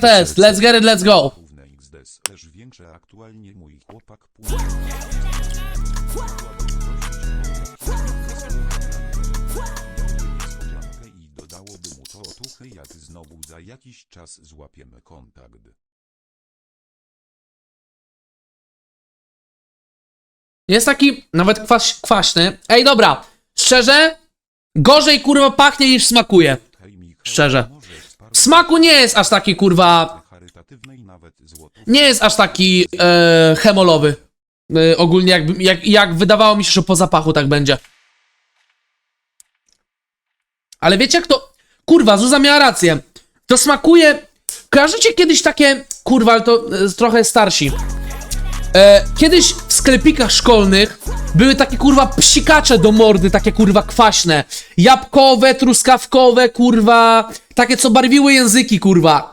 test. Let's get it, let's go. Też większe aktualnie mój chłopak i dodałoby mu to otuchy jak znowu za jakiś czas złapiemy kontakt. Jest taki nawet kwaś, kwaśny. Ej, dobra. Szczerze? Gorzej kurwa pachnie niż smakuje. Szczerze. Smaku nie jest aż taki kurwa. Nie jest aż taki e, hemolowy. E, ogólnie jakby, jak, jak wydawało mi się, że po zapachu tak będzie. Ale wiecie jak to... Kurwa, Zuza miała rację. To smakuje... Kojarzycie kiedyś takie... Kurwa, ale to e, trochę starsi. E, kiedyś w sklepikach szkolnych były takie kurwa psikacze do mordy, takie kurwa kwaśne. Jabłkowe, truskawkowe, kurwa. Takie co barwiły języki, kurwa.